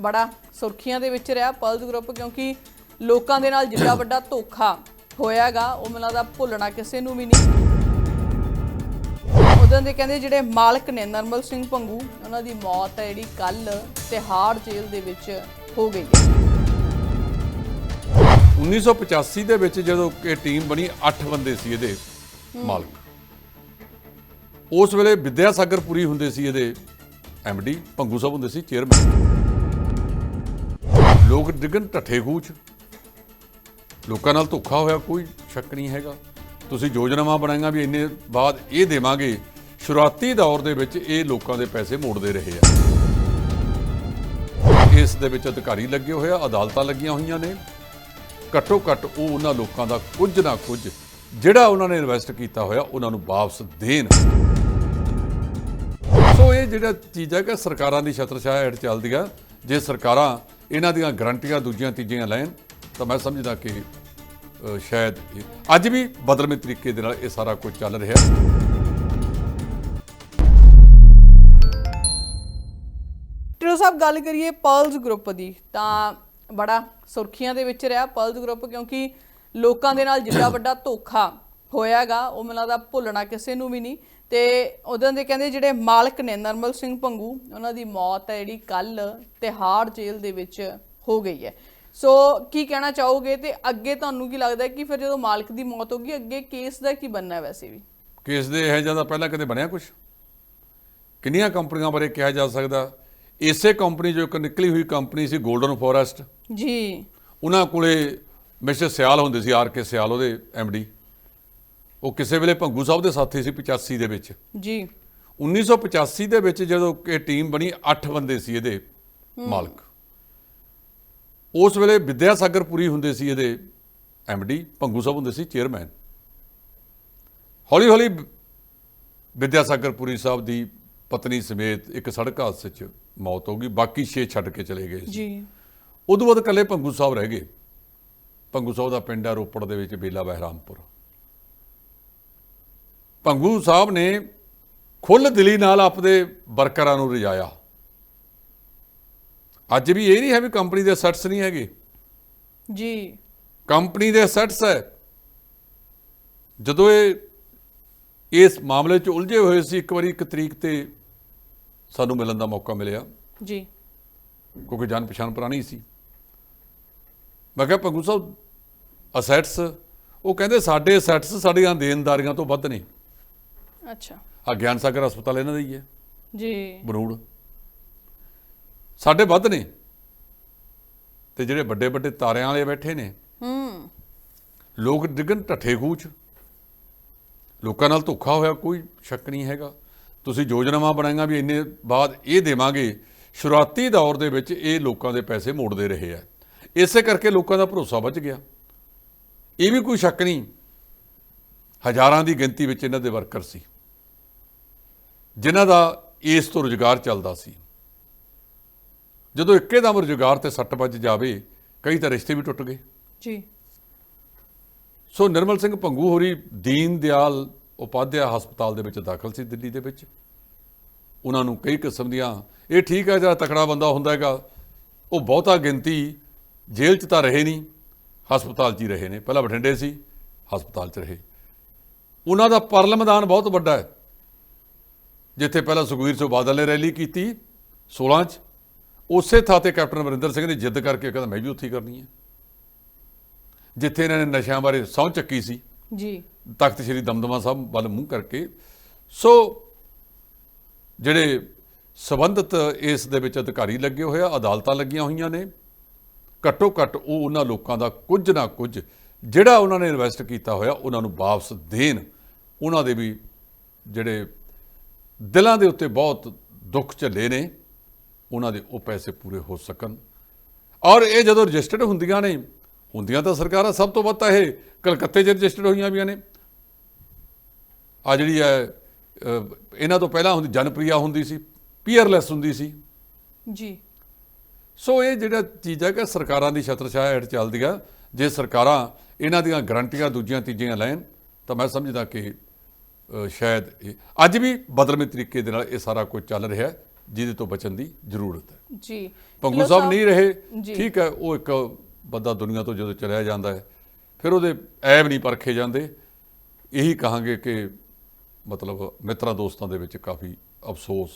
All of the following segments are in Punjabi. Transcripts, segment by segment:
ਬੜਾ ਸੁਰਖੀਆਂ ਦੇ ਵਿੱਚ ਰਿਹਾ ਪਲਸ ਗਰੁੱਪ ਕਿਉਂਕਿ ਲੋਕਾਂ ਦੇ ਨਾਲ ਜਿੱਡਾ ਵੱਡਾ ਧੋਖਾ ਹੋਇਆਗਾ ਉਹ ਮੈਨੂੰ ਲੱਗਦਾ ਭੁੱਲਣਾ ਕਿਸੇ ਨੂੰ ਵੀ ਨਹੀਂ। ਉਦੋਂ ਦੇ ਕਹਿੰਦੇ ਜਿਹੜੇ ਮਾਲਕ ਨੇ ਨਰਮਲ ਸਿੰਘ ਭੰਗੂ ਉਹਨਾਂ ਦੀ ਮੌਤ ਹੈ ਜਿਹੜੀ ਕੱਲ ਤਿਹਾੜ ਜੇਲ੍ਹ ਦੇ ਵਿੱਚ ਹੋ ਗਈ ਹੈ। 1985 ਦੇ ਵਿੱਚ ਜਦੋਂ ਇਹ ਟੀਮ ਬਣੀ 8 ਬੰਦੇ ਸੀ ਇਹਦੇ ਮਾਲਕ। ਉਸ ਵੇਲੇ ਵਿਦਿਆ ਸਾਗਰ ਪੁਰੀ ਹੁੰਦੇ ਸੀ ਇਹਦੇ ਐਮਡੀ ਭੰਗੂ ਸਾਹਿਬ ਹੁੰਦੇ ਸੀ ਚੇਅਰਮੈਨ ਲੋਕ ਡਿੱਗਣ ਢੱਠੇ ਖੂਚ ਲੋਕਾਂ ਨਾਲ ਧੋਖਾ ਹੋਇਆ, ਕੋਈ ਸ਼ੱਕ ਨਹੀਂ ਹੈਗਾ। ਤੁਸੀਂ ਯੋਜਨਾਵਾਂ ਬਣਾਈਆਂ ਵੀ ਇੰਨੇ ਬਾਅਦ ਇਹ ਦੇਵਾਂਗੇ। ਸ਼ੁਰੂਆਤੀ ਦੌਰ ਦੇ ਵਿੱਚ ਇਹ ਲੋਕਾਂ ਦੇ ਪੈਸੇ ਮੋੜਦੇ ਰਹੇ ਆ। ਇਸ ਦੇ ਵਿੱਚ ਅਧਿਕਾਰੀ ਲੱਗੇ ਹੋਏ ਆ, ਅਦਾਲਤਾਂ ਲੱਗੀਆਂ ਹੋਈਆਂ ਨੇ। ਘੱਟੋ ਘੱਟ ਉਹ ਉਹਨਾਂ ਲੋਕਾਂ ਦਾ ਕੁਝ ਨਾ ਕੁਝ ਜਿਹੜਾ ਉਹਨਾਂ ਨੇ ਇਨਵੈਸਟ ਕੀਤਾ ਹੋਇਆ, ਉਹਨਾਂ ਨੂੰ ਵਾਪਸ ਦੇਣ। ਸੋ ਇਹ ਜਿਹੜਾ ਚੀਜ਼ ਹੈ ਕਿ ਸਰਕਾਰਾਂ ਦੀ ਛਤਰਛਾਇਆ ਹੇਠ ਚੱਲਦੀ ਆ। ਜੇ ਸਰਕਾਰਾਂ ਇਹਨਾਂ ਦੀਆਂ ਗਰੰਟੀਆਂ ਦੂਜੀਆਂ ਤੀਜੀਆਂ ਲੈਣ, ਤਾਂ ਮੈਂ ਸਮਝਦਾ ਕਿ ਸ਼ਾਇਦ ਅੱਜ ਵੀ ਬਦਲਵੇਂ ਤਰੀਕੇ ਦੇ ਨਾਲ ਇਹ ਸਾਰਾ ਕੁਝ ਚੱਲ ਰਿਹਾ। ਟਿਰੋ ਸਾਹਿਬ, ਗੱਲ ਕਰੀਏ ਪਲਸ ਗਰੁੱਪ ਦੀ, ਤਾਂ ਬੜਾ ਸੁਰਖੀਆਂ ਦੇ ਵਿੱਚ ਰਿਹਾ ਪਲਸ ਗਰੁੱਪ ਕਿਉਂਕਿ ਲੋਕਾਂ ਦੇ ਨਾਲ ਜਿੱਡਾ ਵੱਡਾ ਧੋਖਾ ਹੋਇਆਗਾ ਉਹ ਮੈਨੂੰ ਲੱਗਦਾ ਭੁੱਲਣਾ ਕਿਸੇ ਨੂੰ ਵੀ ਨਹੀਂ। ਤੇ ਉਦੋਂ ਦੇ ਕਹਿੰਦੇ ਜਿਹੜੇ ਮਾਲਕ ਨੇ ਨਰਮਲ ਸਿੰਘ ਭੰਗੂ ਉਹਨਾਂ ਦੀ ਮੌਤ ਹੈ ਜਿਹੜੀ ਕੱਲ ਤਿਹਾੜ ਜੇਲ੍ਹ ਦੇ ਵਿੱਚ ਹੋ ਗਈ ਹੈ। ਸੋ ਕੀ ਕਹਿਣਾ ਚਾਹੋਗੇ ਤੇ ਅੱਗੇ ਤੁਹਾਨੂੰ ਕੀ ਲੱਗਦਾ ਕਿ ਫਿਰ ਜਦੋਂ ਮਾਲਕ ਦੀ ਮੌਤ ਹੋ ਗਈ ਅੱਗੇ ਕੇਸ ਦਾ ਕੀ ਬਣਨਾ ਹੈ ਵੈਸੇ ਵੀ? ਕੇਸ ਦੇ ਇਹ ਜਿਹਾ ਦਾ ਪਹਿਲਾਂ ਕਦੇ ਬਣਿਆ ਕੁਝ ਕਿੰਨੀਆਂ ਕੰਪਨੀਆਂ ਬਾਰੇ ਕਿਹਾ ਜਾ ਸਕਦਾ? ਇਸੇ ਕੰਪਨੀ ਜੋ ਇੱਕ ਨਿਕਲੀ ਹੋਈ ਕੰਪਨੀ ਸੀ 골ਡਨ ਫੋਰੈਸਟ ਜੀ। ਉਹਨਾਂ ਕੋਲੇ ਮਿਸਟਰ ਸਿਆਲ ਹੁੰਦੇ ਸੀ ਆਰ ਕੇ ਸਿਆਲ ਉਹਦੇ ਐਮਡੀ ਉਹ ਕਿਸੇ ਵੇਲੇ ਭੰਗੂ ਸਾਹਿਬ ਦੇ ਸਾਥੀ ਸੀ 85 ਦੇ ਵਿੱਚ। ਜੀ। 1985 ਦੇ ਵਿੱਚ ਜਦੋਂ ਇਹ ਟੀਮ ਬਣੀ 8 ਬੰਦੇ ਸੀ ਇਹਦੇ ਮਾਲਕ। ਉਸ ਵੇਲੇ ਵਿਦਿਆ ਸਾਗਰ ਪੁਰੀ ਹੁੰਦੇ ਸੀ ਇਹਦੇ ਐਮਡੀ ਭੰਗੂ ਸਾਹਿਬ ਹੁੰਦੇ ਸੀ ਚੇਅਰਮੈਨ। ਹੌਲੀ ਹੌਲੀ ਵਿਦਿਆ ਸਾਗਰ ਪੁਰੀ ਸਾਹਿਬ ਦੀ ਪਤਨੀ ਸਮੇਤ ਇੱਕ ਸੜਕ ਹਾਦਸੇ 'ਚ ਮੌਤ ਹੋ ਗਈ ਬਾਕੀ 6 ਛੱਡ ਕੇ ਚਲੇ ਗਏ ਜੀ। ਉਦੋਂ ਬਾਅਦ ਇਕੱਲੇ ਭੰਗੂ ਸਾਹਿਬ ਰਹਿ ਗਏ। ਭੰਗੂ ਸਾਹਿਬ ਦਾ ਪਿੰਡ ਹੈ ਰੋਪੜ ਦੇ ਵਿੱਚ ਬੇਲਾ ਬਹਿਰਾਮਪੁਰ। ਭੰਗੂ ਸਾਹਿਬ ਨੇ ਖੁੱਲ ਦਿਲੀ ਨਾਲ ਆਪਣੇ ਵਰਕਰਾਂ ਨੂੰ ਰਜਾਇਆ। ਅੱਜ ਵੀ ਇਹ ਨਹੀਂ ਹੈ ਵੀ ਕੰਪਨੀ ਦੇ ਸੈਟਸ ਨਹੀਂ ਹੈਗੇ। ਜੀ। ਕੰਪਨੀ ਦੇ ਸੈਟਸ ਹੈ। ਜਦੋਂ ਇਹ ਇਸ ਮਾਮਲੇ 'ਚ ਉਲਝੇ ਹੋਏ ਸੀ ਇੱਕ ਵਾਰੀ ਇੱਕ ਤਰੀਕ ਤੇ ਸਾਨੂੰ ਮਿਲਣ ਦਾ ਮੌਕਾ ਮਿਲਿਆ। ਜੀ। ਕਿਉਂਕਿ ਜਾਣ ਪਛਾਣ ਪੁਰਾਣੀ ਸੀ। ਮੈਂ ਕਿਹਾ ਭੰਗੂ ਸਾਹਿਬ ਅਸੈਟਸ ਉਹ ਕਹਿੰਦੇ ਸਾਡੇ ਅਸੈਟਸ ਸਾਡੀਆਂ ਦੇਣਦਾਰੀਆਂ ਤੋਂ ਵੱਧ ਨੇ। ਅੱਛਾ। ਆ ਗਿਆਨ ਸਾਗਰ ਹਸਪਤਾਲ ਇਹਨਾਂ ਦਾ ਹੀ ਹੈ। ਜੀ। ਬਰੂੜ ਸਾਡੇ ਵੱਧ ਨੇ। ਤੇ ਜਿਹੜੇ ਵੱਡੇ ਵੱਡੇ ਤਾਰਿਆਂ ਵਾਲੇ ਬੈਠੇ ਨੇ। ਹੂੰ। ਲੋਕ ਡਿੱਗਣ ਢੱਠੇ ਖੂਚ ਲੋਕਾਂ ਨਾਲ ਧੋਖਾ ਹੋਇਆ ਕੋਈ ਸ਼ੱਕ ਨਹੀਂ ਹੈਗਾ। ਤੁਸੀਂ ਯੋਜਨਾਵਾਂ ਬਣਾਈਆਂ ਵੀ ਇੰਨੇ ਬਾਅਦ ਇਹ ਦੇਵਾਂਗੇ। ਸ਼ੁਰੂਆਤੀ ਦੌਰ ਦੇ ਵਿੱਚ ਇਹ ਲੋਕਾਂ ਦੇ ਪੈਸੇ ਮੋੜਦੇ ਰਹੇ ਆ। ਇਸੇ ਕਰਕੇ ਲੋਕਾਂ ਦਾ ਭਰੋਸਾ ਵੱਜ ਗਿਆ। ਇਹ ਵੀ ਕੋਈ ਸ਼ੱਕ ਨਹੀਂ। ਹਜ਼ਾਰਾਂ ਦੀ ਗਿਣਤੀ ਵਿੱਚ ਇਹਨਾਂ ਦੇ ਵਰਕਰ ਸੀ। ਜਿਨ੍ਹਾਂ ਦਾ ਇਸ ਤੋਂ ਰੁਜ਼ਗਾਰ ਚੱਲਦਾ ਸੀ। ਜਦੋਂ ਇੱਕੇਦਮ ਰੁਜ਼ਗਾਰ ਤੇ ਸੱਟ ਵੱਜ ਜਾਵੇ ਕਈ ਤਾਂ ਰਿਸ਼ਤੇ ਵੀ ਟੁੱਟ ਗਏ। ਜੀ। ਸੋ ਨਿਰਮਲ ਸਿੰਘ ਭੰਗੂ ਹੋਰੀ ਦੀਨ ਦਿਆਲ ਉਪਾਧਿਆ ਹਸਪਤਾਲ ਦੇ ਵਿੱਚ ਦਾਖਲ ਸੀ ਦਿੱਲੀ ਦੇ ਵਿੱਚ। ਉਹਨਾਂ ਨੂੰ ਕਈ ਕਿਸਮ ਦੀਆਂ ਇਹ ਠੀਕ ਹੈ ਜਿਹੜਾ ਤਕੜਾ ਬੰਦਾ ਹੁੰਦਾ ਹੈਗਾ ਉਹ ਬਹੁਤਾ ਗਿਣਤੀ ਜੇਲ੍ਹ 'ਚ ਤਾਂ ਰਹੇ ਨਹੀਂ ਹਸਪਤਾਲ 'ਚ ਹੀ ਰਹੇ ਨੇ। ਪਹਿਲਾਂ ਬਠਿੰਡੇ ਸੀ ਹਸਪਤਾਲ 'ਚ ਰਹੇ। ਉਹਨਾਂ ਦਾ ਪਰਲ ਮੈਦਾਨ ਬਹੁਤ ਵੱਡਾ ਹੈ। ਜਿੱਥੇ ਪਹਿਲਾਂ ਸੁਖਵੀਰ ਸਿੰਘ ਬਾਦਲ ਨੇ ਰੈਲੀ ਕੀਤੀ 16 'ਚ ਉਸੇ ਥਾਂ ਤੇ ਕੈਪਟਨ ਅਮਰਿੰਦਰ ਸਿੰਘ ਨੇ ਜਿੱਦ ਕਰਕੇ ਕਹਿੰਦਾ ਮੈਂ ਵੀ ਉੱਥੇ ਹੀ ਕਰਨੀ ਹੈ। ਜਿੱਥੇ ਇਹਨਾਂ ਨੇ ਨਸ਼ਿਆਂ ਬਾਰੇ ਸਹੁੰ ਚੱਕੀ ਸੀ। ਜੀ। ਤਖਤ ਸ੍ਰੀ ਦਮਦਮਾ ਸਾਹਿਬ ਵੱਲ ਮੂੰਹ ਕਰਕੇ। ਸੋ ਜਿਹੜੇ ਸਬੰਧਤ ਇਸ ਦੇ ਵਿੱਚ ਅਧਿਕਾਰੀ ਲੱਗੇ ਹੋਏ ਆ ਅਦਾਲਤਾਂ ਲੱਗੀਆਂ ਹੋਈਆਂ ਨੇ। ਘੱਟੋ ਘੱਟ ਉਹ ਉਹਨਾਂ ਲੋਕਾਂ ਦਾ ਕੁਝ ਨਾ ਕੁਝ ਜਿਹੜਾ ਉਹਨਾਂ ਨੇ ਇਨਵੈਸਟ ਕੀਤਾ ਹੋਇਆ ਉਹਨਾਂ ਨੂੰ ਵਾਪਸ ਦੇਣ ਉਹਨਾਂ ਦੇ ਵੀ ਜਿਹੜੇ ਦਿਲਾਂ ਦੇ ਉੱਤੇ ਬਹੁਤ ਦੁੱਖ ਝੱਲੇ ਨੇ ਉਹਨਾਂ ਦੇ ਉਹ ਪੈਸੇ ਪੂਰੇ ਹੋ ਸਕਣ। ਔਰ ਇਹ ਜਦੋਂ ਰਜਿਸਟਰਡ ਹੁੰਦੀਆਂ ਨੇ ਹੁੰਦੀਆਂ ਤਾਂ ਸਰਕਾਰਾਂ ਸਭ ਤੋਂ ਵੱਧ ਤਾਂ ਇਹ ਕਲਕੱਤੇ 'ਚ ਰਜਿਸਟਰਡ ਹੋਈਆਂ ਵੀਆਂ ਨੇ। ਆ ਜਿਹੜੀ ਹੈ ਇਹਨਾਂ ਤੋਂ ਪਹਿਲਾਂ ਹੁੰਦੀ ਜਨਪ੍ਰਿਆ ਹੁੰਦੀ ਸੀ ਪੀਅਰਲੈਸ ਹੁੰਦੀ ਸੀ। ਜੀ। ਸੋ ਇਹ ਜਿਹੜਾ ਚੀਜ਼ ਹੈ ਕਿ ਸਰਕਾਰਾਂ ਦੀ ਛਤਰਛਾਇਆ ਹੇਠ ਚੱਲਦੀ ਆ। ਜੇ ਸਰਕਾਰਾਂ ਇਹਨਾਂ ਦੀਆਂ ਗਰੰਟੀਆਂ ਦੂਜੀਆਂ ਤੀਜੀਆਂ ਲੈਣ ਤਾਂ ਮੈਂ ਸਮਝਦਾ ਕਿ ਸ਼ਾਇਦ ਅੱਜ ਵੀ ਬਦਲਵੇਂ ਤਰੀਕੇ ਦੇ ਨਾਲ ਇਹ ਸਾਰਾ ਕੁਝ ਚੱਲ ਰਿਹਾ ਜਿਹਦੇ ਤੋਂ ਬਚਣ ਦੀ ਜ਼ਰੂਰਤ ਹੈ। ਜੀ। ਪੰਗੂ ਸਾਹਿਬ ਨਹੀਂ ਰਹੇ। ਠੀਕ ਹੈ ਉਹ ਇੱਕ ਬੰਦਾ ਦੁਨੀਆ ਤੋਂ ਜਦੋਂ ਚਲਿਆ ਜਾਂਦਾ ਹੈ ਫਿਰ ਉਹਦੇ ਐਬ ਨਹੀਂ ਪਰਖੇ ਜਾਂਦੇ। ਇਹੀ ਕਹਾਂਗੇ ਕਿ ਮਤਲਬ ਮਿੱਤਰਾਂ ਦੋਸਤਾਂ ਦੇ ਵਿੱਚ ਕਾਫੀ ਅਫਸੋਸ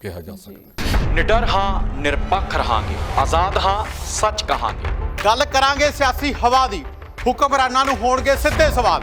ਕਿਹਾ ਜਾ। ਸਕਦਾ ਹੈ। ਨਿਡਰ ਹਾਂ ਨਿਰਪੱਖ ਰਹਾਂਗੇ। ਆਜ਼ਾਦ ਹਾਂ ਸੱਚ ਕਹਾਂਗੇ। ਗੱਲ ਕਰਾਂਗੇ ਸਿਆਸੀ ਹਵਾ ਦੀ। ਹੁਕਮਰਾਨਾਂ ਨੂੰ ਹੋਣਗੇ ਸਿੱਧੇ ਸਵਾਲ।